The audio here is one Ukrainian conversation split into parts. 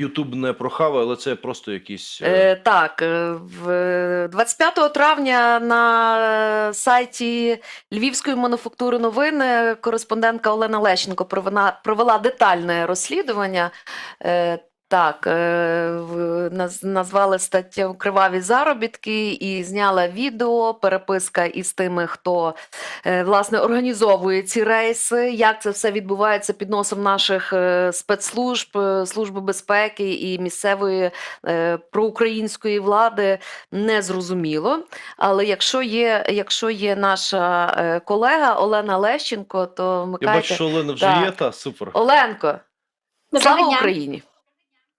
Ютуб не прохав, але це просто якісь. е, Е, так, е, в 25 травня на сайті Львівської мануфактури новин е, кореспондентка Олена Лещенко провела, провела детальне розслідування. Е, так, е, в- назвали статтю Криваві заробітки і зняла відео, переписка із тими, хто е, власне організовує ці рейси, як це все відбувається під носом наших е, спецслужб, служби безпеки і місцевої проукраїнської влади не зрозуміло. Але якщо є, якщо є наша колега Олена Лещенко, то Я вмикайте. бачу, що Олена вже Так. є, та супер. Оленко, слава. Україні!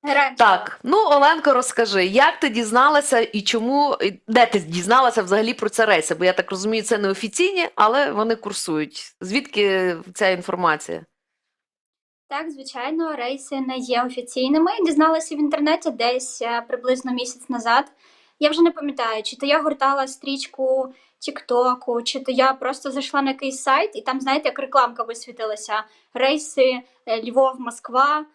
Героям Так, ну Оленко, розкажи, як ти дізналася і чому, де ти дізналася взагалі про це рейси? Бо я так розумію, це не офіційні, але вони курсують. Звідки ця інформація? Так, звичайно, рейси не є офіційними. Дізналася в інтернеті десь е, приблизно місяць назад. Я вже не пам'ятаю, чи то я гортала стрічку Тіктоку, чи то я просто зайшла на якийсь сайт, і там, знаєте, як рекламка висвітилася: рейси е, Львов, Москва,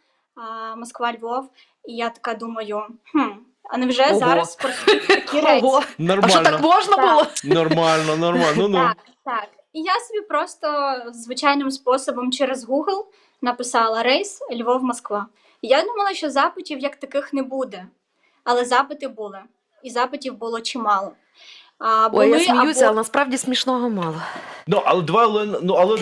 Москва, Львов. І я така думаю, хм, а невже Ого. зараз такі рейси? Ого, а що так Нормально. можна Так. було? Нормально, нормально. Ну, ну. Так, так. І я собі просто звичайним способом через Google написала рейс Львов-Москва. І Я думала, що запитів як таких не буде, але запити були, і запитів було чимало. А, Ой, я сміюся, або- але насправді смішного мало. Ну, але давай, Олена, ну, але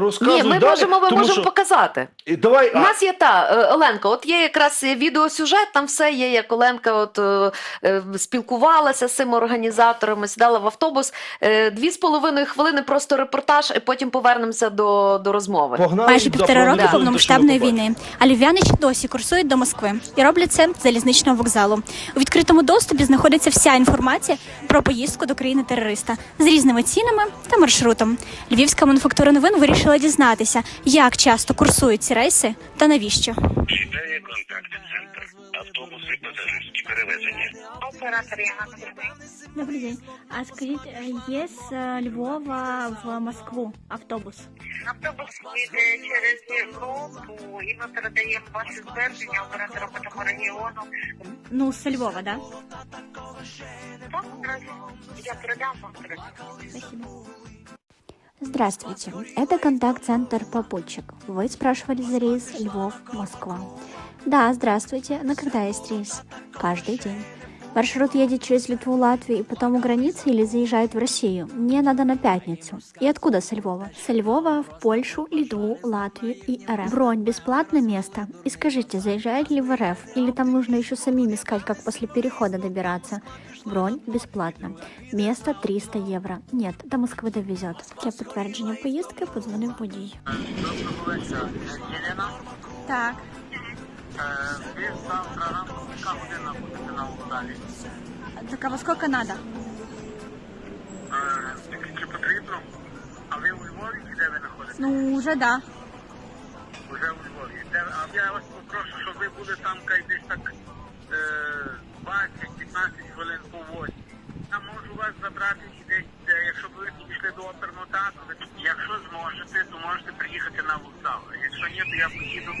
розказуй Ні, ми далі, можемо, ми тому можемо що... показати. І Давай, У нас є та е, Оленко, от є якраз відеосюжет, там все є, як Оленка от, е, е, спілкувалася з цими організаторами, сідала в автобус. Е, Дві з половиною хвилини просто репортаж, і потім повернемося до, до розмови. погнали. Майже півтора роки погнали, повномасштабної війни, а львів'яни ще досі курсують до Москви і роблять це з залізничного вокзалу. У відкритому доступі знаходиться вся інформація про поїздку до країни терориста з різними цінами та маршрутом. Львівська мануфактура новин вирішила дізнатися, як часто курсують ці рейси та навіщо. Читає контакт-центр. Автобуси пасажирські перевезення. Оператор я Добрий день. А скажіть, є з Львова в Москву автобус? Автобус їде через Європу, і ми передаємо ваше звернення оператору по тому регіону. Ну, з Львова, да? Так, зараз я передам вам передам. Спасибо. Здравствуйте, это контакт-центр «Попутчик». Вы спрашивали за рейс Львов-Москва. Да, здравствуйте. На когда есть рейс? Каждый день. Маршрут едет через Литву, Латвию и потом у границы или заезжает в Россию? Мне надо на пятницу. И откуда со Львова? Со Львова в Польшу, Литву, Латвию и РФ. Бронь бесплатно место? И скажите, заезжает ли в РФ? Или там нужно еще самим искать, как после перехода добираться? Бронь бесплатно. Место 300 євро. Нет, до Москви довезет. Для підтвердження поїздки подзвонив водій. Єлена, Так. Ви завтра ранку яка година будете на вокзалі? Так а во сколько надо? Чи потрібно? А ви у Львові чи де ви знаходитесь? Ну, уже да. Уже у Львові. А я вас попрошу, щоб ви були там кай десь так е, 20-15 хвилин по восьмій. Я можу вас забрати десь, якщо ви підійшли до оперного театру, якщо зможете, то можете приїхати на вокзал. Якщо ні, то я поїду,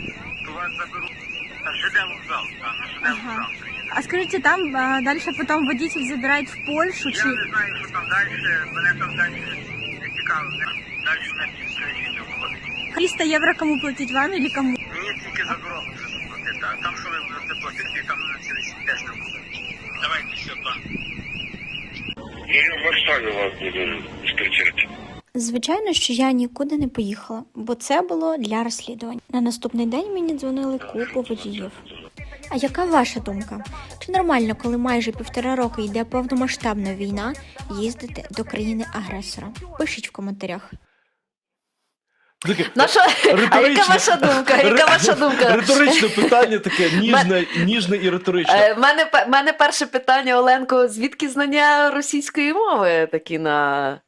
то вас заберу. На ЖД вокзал, там, на ЖД вокзал приїду. А скажите, там а, дальше потом водитель забирает в Польшу Я чи... не знаю, що там далі, мене там далі не цікаво. Далі не не виходить. 300 евро кому платить, вам или кому? Мені тільки за дорогу треба платити, а там, що ви будете платити, там на цілий теж не буде. Давайте сюди. Я в Варшаві вас буду зустрічати. Звичайно, що я нікуди не поїхала, бо це було для розслідувань. На наступний день мені дзвонили купу водіїв. А яка ваша думка? Чи нормально, коли майже півтора роки йде повномасштабна війна, їздити до країни-агресора? Пишіть в коментарях. Наша... А яка риторичне- ваша думка? Яка ваша думка? Риторичне питання таке ніжне, ніжне і риторичне. Е, мене, мене перше питання, Оленко, звідки знання російської мови такі на.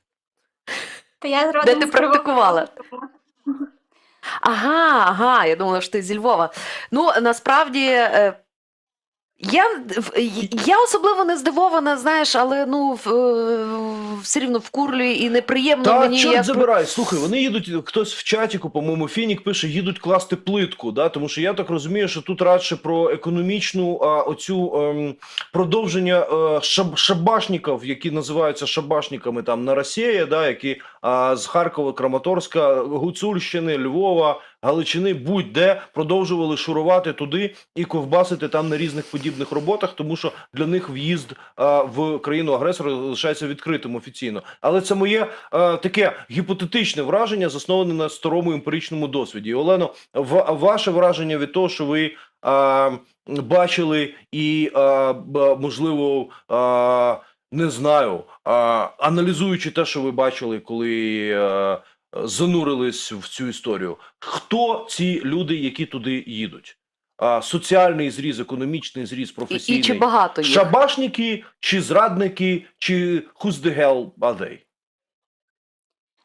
Та я Де ти практикувала? Ага, ага, я думала, що ти зі Львова. Ну, насправді, е, Я, я особливо не здивована, знаєш, але ну в, е, все рівно вкурлює і неприємно Та мені. чорт як- забирай, слухай, вони їдуть, хтось в чатіку, по-моєму, Фінік пише, їдуть класти плитку, да? тому що я так розумію, що тут радше про економічну а, оцю ем, продовження е, шаб, шабашників, які називаються шабашниками там на Росії, да? які а, з Харкова, Краматорська, Гуцульщини, Львова, Галичини, будь-де продовжували шурувати туди і ковбасити там на різних подібних роботах, тому що для них в'їзд а, в країну агресора лишається відкритим офіційно. Але це моє а, таке гіпотетичне враження, засноване на старому емпіричному досвіді. Олено, в, ваше враження від того, що ви а, бачили і можливо. Не знаю, а, аналізуючи те, що ви бачили, коли е, занурились в цю історію, хто ці люди, які туди їдуть? А, соціальний зріз, економічний зріз, професійний. і чи багато їх? Шабашники, чи зрадники, чи who's the hell are they?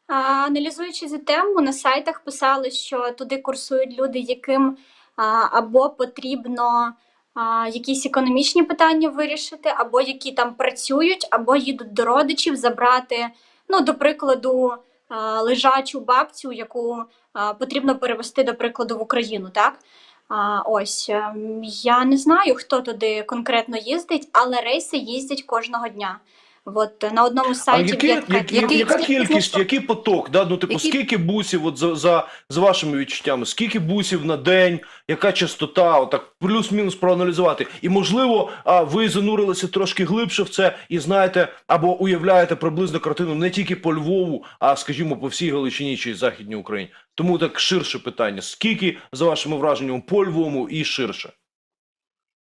А, Аналізуючи цю тему, на сайтах писали, що туди курсують люди, яким а, або потрібно а, якісь економічні питання вирішити, або які там працюють, або їдуть до родичів забрати, ну, до прикладу, лежачу бабцю, яку потрібно перевести, до прикладу, в Україну, так? А, ось ем, я не знаю, хто туди конкретно їздить, але рейси їздять кожного дня. От е, на одному з А сайтів які, є така які, який- яка кількість, який поток? Да? Ну, типу, Які- скільки бусів, от за, за, за вашими відчуттями, скільки бусів на день, яка частота, отак плюс-мінус проаналізувати. І, можливо, а, ви занурилися трошки глибше в це і знаєте або уявляєте приблизно картину не тільки по Львову, а, скажімо, по всій Галичині чи Західній Україні. Тому так ширше питання. Скільки, за вашими враженнями, по Львову і ширше?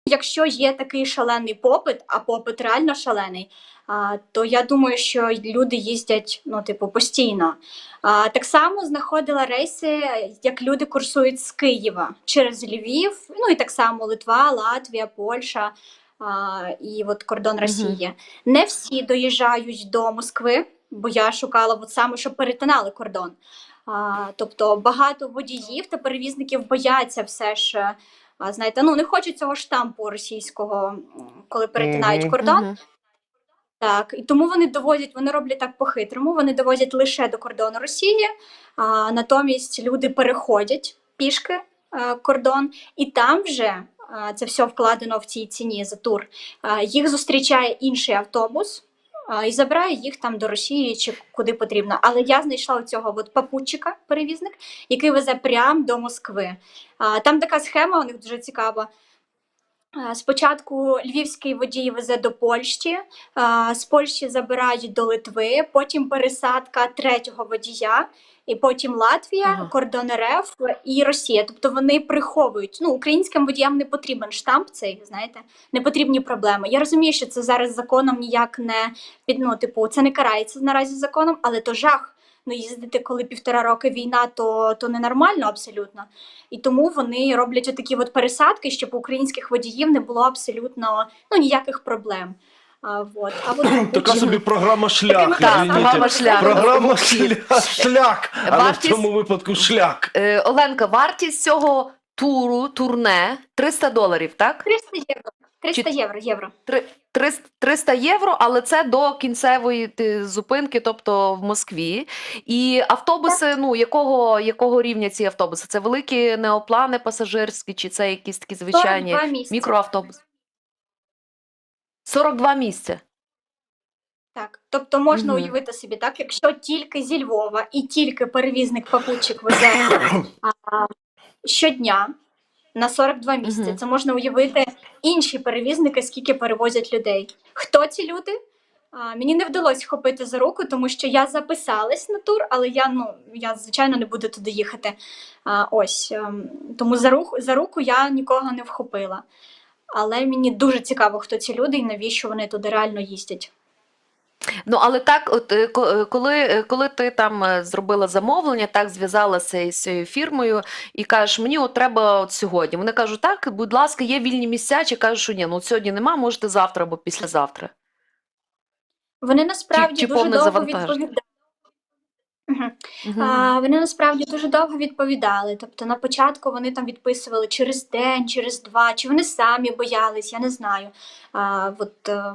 Якщо є такий шалений попит, а попит реально шалений, то я думаю, що люди їздять ну, типу, постійно. Так само знаходила рейси, як люди курсують з Києва через Львів, ну і так само Литва, Латвія, Польща і от кордон Росії. Не всі доїжджають до Москви, бо я шукала от саме, щоб перетинали кордон. А, тобто багато водіїв та перевізників бояться все ж. А, знаєте, ну не хочуть цього штампу російського, коли перетинають кордон. Мгм. Так, і тому вони доводять, вони роблять так по-хитрому, вони доводять лише до кордону Росії, а натомість люди переходять пішки кордон, і там вже це все вкладено в цій ціні за тур. їх зустрічає інший автобус. І забирає їх там до Росії чи куди потрібно. Але я знайшла цього от папутчика, перевізник, який везе прямо до Москви. Там така схема, у них дуже цікава. Спочатку львівський водій везе до Польщі, з Польщі забирають до Литви, потім пересадка третього водія, і потім Латвія, Ага. кордон РФ і Росія. Тобто вони приховують. Ну, українським водіям не потрібен штамп цей, знаєте, не потрібні проблеми. Я розумію, що це зараз законом ніяк не під ну, типу, це не карається наразі законом, але то жах. Ну, їздити, коли півтора роки війна, то, то ненормально абсолютно. І тому вони роблять отакі от пересадки, щоб у українських водіїв не було абсолютно ну, ніяких проблем. А, вот. а от Така собі програма шлях. Так, програма шлях. Програма шлях, шлях, але в Вартість- цьому випадку шлях. Е, Оленка, вартість цього туру, турне 300 доларів, так? 300 євро. 300 євро, євро. Три- 300 євро, але це до кінцевої зупинки, тобто в Москві. І автобуси, ну якого, якого рівня ці автобуси? Це великі неоплани пасажирські, чи це якісь такі звичайні мікроавтобуси? 42 місця. Так, тобто можна Мгм. уявити собі, так, якщо тільки зі Львова і тільки перевізник попутчик везе а, щодня на 42 місяці, Мгм. це можна уявити інші перевізники, скільки перевозять людей. Хто ці люди? А, мені не вдалося хопити за руку, тому що я записалась на тур, але я ну я звичайно не буду туди їхати. А, ось ем, тому за руку за руку я нікого не вхопила. Але мені дуже цікаво, хто ці люди і навіщо вони туди реально їздять. Ну, але так, от е, е, коли, е, коли ти там зробила замовлення, так зв'язалася із цією фірмою і кажеш, мені от треба от сьогодні. Вони кажуть, так, будь ласка, є вільні місця, чи кажуть, що ні, ну от сьогодні нема, можете завтра або післязавтра. Вони насправді чи дуже довго відповідають. Мгм. Мгм. А, вони насправді дуже довго відповідали. Тобто на початку вони там відписували через день, через два, чи вони самі боялись, я не знаю. А, от, е,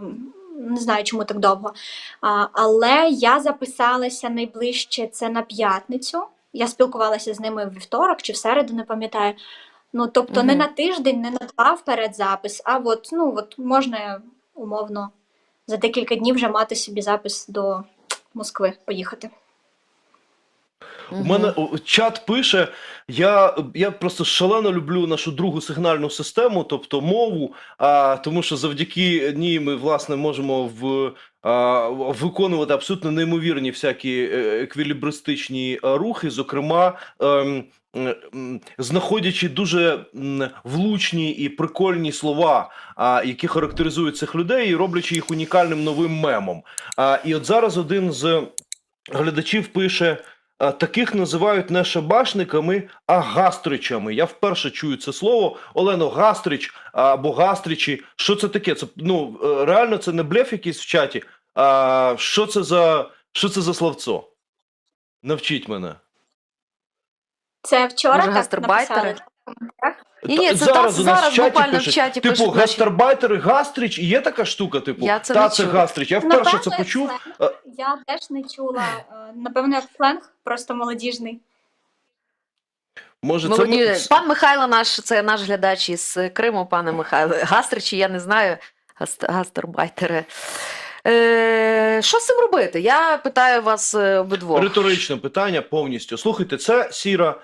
не знаю, чому так довго. А, але я записалася найближче це на п'ятницю. Я спілкувалася з ними в вівторок чи в середу, не пам'ятаю. Ну, тобто не на тиждень, не на два вперед запис, а от, ну, от можна умовно за декілька днів вже мати собі запис до Москви поїхати. У мене о, чат пише: я, я просто шалено люблю нашу другу сигнальну систему, тобто мову. А, тому що завдяки ній ми власне можемо в, а, виконувати абсолютно неймовірні всякі е, еквілібристичні рухи, зокрема. ем, знаходячи дуже влучні і прикольні слова, які характеризують цих людей, і роблячи їх унікальним новим мемом. І от зараз один з глядачів пише: таких називають не шабашниками, а гастричами. Я вперше чую це слово. Олено, гастрич або гастричі. Що це таке? Це ну е, реально це не блеф якийсь в чаті. А що це за що це за словцо? Навчіть мене. Це вчора Може, так написали. Ні, ні, це зараз та- у нас зараз в чаті буквально в чаті типу, пишуть наші- гастарбайтери, гастрич, і є така штука, типу, Я це та це чула. гастрич. Я вперше це Напевно, почув. сленг. Я теж не чула. е, Напевно, як сленг, просто молодіжний. Може, це Молоді... ми... Пан Михайло, наш це наш глядач із Криму, пане Михайло. Гастричі, я не знаю. Гаст... Гастарбайтери. Е, що з цим робити? Я питаю вас е, обидвох. Риторичне питання повністю. Слухайте, це сіра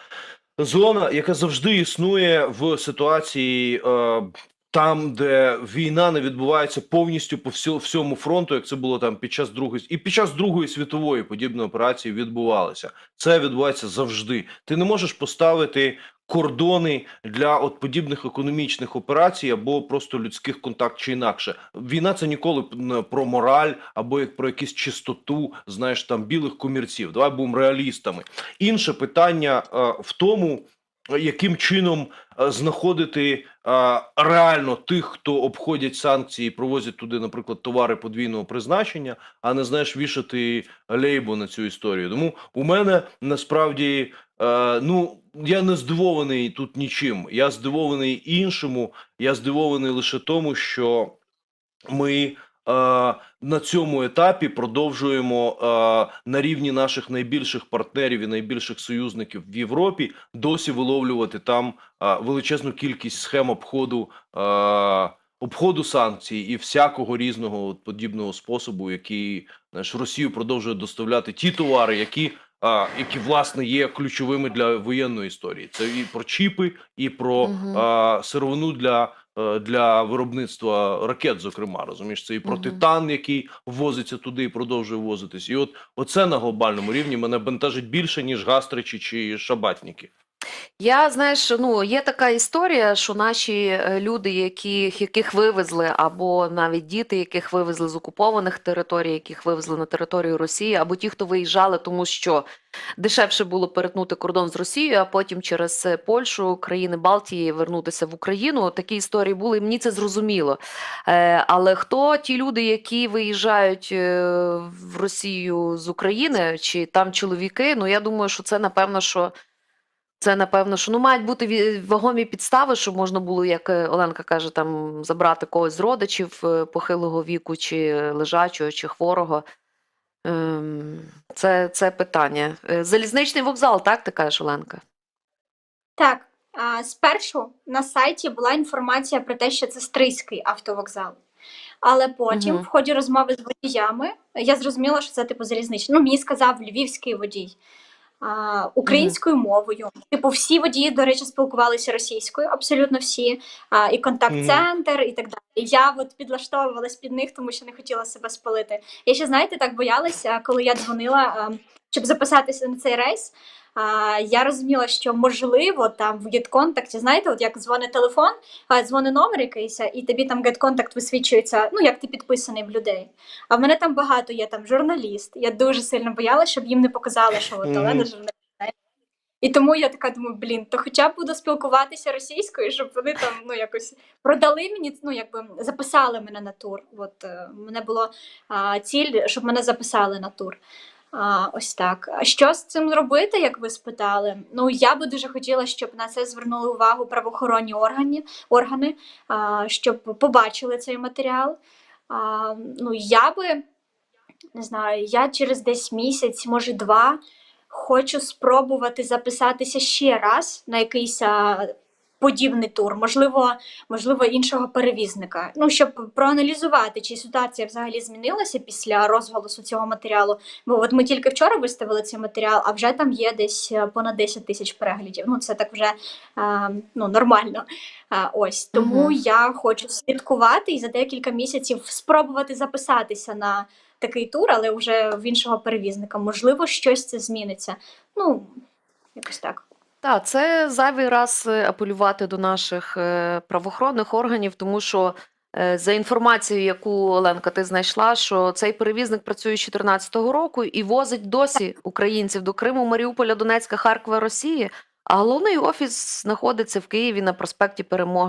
зона, яка завжди існує в ситуації. Е, там, де війна не відбувається повністю по всьо- всьому фронту, як це було там під час другої і під час другої світової подібні операції відбувалися. Це відбувається завжди. Ти не можеш поставити кордони для от подібних економічних операцій або просто людських контакт чи інакше. Війна це ніколи не про мораль або як про якусь чистоту, знаєш, там білих комірців. Давай будемо реалістами. Інше питання е, в тому, яким чином е, знаходити е, реально тих, хто обходять санкції і провозять туди, наприклад, товари подвійного призначення, а не знаєш вішати лейбу на цю історію. Тому у мене насправді е, ну я не здивований тут нічим. Я здивований іншому. Я здивований лише тому, що ми е, на цьому етапі продовжуємо е, на рівні наших найбільших партнерів і найбільших союзників в Європі досі виловлювати там е, величезну кількість схем обходу. Е, Обходу санкцій і всякого різного подібного способу, який знаєш, Росію продовжує доставляти ті товари, які, які власне є ключовими для воєнної історії. Це і про чіпи, і про а, сировину для, е, для виробництва ракет, зокрема, розумієш, це і про Мгм. титан, який ввозиться туди і продовжує возитись. І от оце на глобальному рівні мене бентежить більше, ніж гастричі чи шабатніки. Я знаєш, ну є така історія, що наші е, люди, яких, яких вивезли, або навіть діти, яких вивезли з окупованих територій, яких вивезли на територію Росії, або ті, хто виїжджали, тому що дешевше було перетнути кордон з Росією, а потім через е, Польщу, країни Балтії вернутися в Україну. Такі історії були, і мені це зрозуміло. Е, Але хто ті люди, які виїжджають в Росію з України, чи там чоловіки? Ну я думаю, що це напевно, що. Це напевно, що ну мають бути вагомі підстави, щоб можна було, як е, Оленка каже, там забрати когось з родичів е, похилого віку, чи лежачого, чи хворого. Ем, Це, це питання. Е, Залізничний вокзал, так ти кажеш, Оленка? Так, спершу на сайті була інформація про те, що це Стрийський автовокзал. Але потім, Мгм. в ході розмови з водіями, я зрозуміла, що це типу залізничний. Ну, мені сказав львівський водій. А, українською мовою. Типу, всі водії, до речі, спілкувалися російською, абсолютно всі, а, і контакт-центр, і так далі. Я от підлаштовувалась під них, тому що не хотіла себе спалити. Я ще, знаєте, так боялася, коли я дзвонила, а, щоб записатися на цей рейс. А, я розуміла, що можливо там в GetContact, знаєте, от як дзвонить телефон, а дзвонить номер якийсь, і тобі там GetContact висвічується, ну як ти підписаний в людей. А в мене там багато є там журналіст. Я дуже сильно боялася, щоб їм не показали, що от. Олена журналіст. І тому я така думаю, блін, то хоча б буду спілкуватися російською, щоб вони там ну якось продали мені, ну якби записали мене на тур. От е, мене було а, ціль, щоб мене записали на тур. А, ось так. А що з цим зробити, як ви спитали? Ну я би дуже хотіла, щоб на це звернули увагу правоохоронні органи, органи а, щоб побачили цей матеріал. А, ну я би не знаю, я через десь місяць, може два, хочу спробувати записатися ще раз на якийсь подібний тур, можливо, можливо, іншого перевізника. Ну, щоб проаналізувати, чи ситуація взагалі змінилася після розголосу цього матеріалу. Бо от ми тільки вчора виставили цей матеріал, а вже там є десь е, понад 10 тисяч переглядів. Ну, це так вже а, ну, нормально. А, ось тому Мгм. я хочу слідкувати і за декілька місяців спробувати записатися на такий тур, але вже в іншого перевізника. Можливо, щось це зміниться. Ну, якось так. Так, це зайвий раз е, апелювати до наших е, правоохоронних органів, тому що е, за інформацією, яку Оленка ти знайшла, що цей перевізник працює з 2014 року і возить досі українців до Криму, Маріуполя, Донецька, Харкова, Росії. А головний офіс знаходиться в Києві на проспекті Перемоги.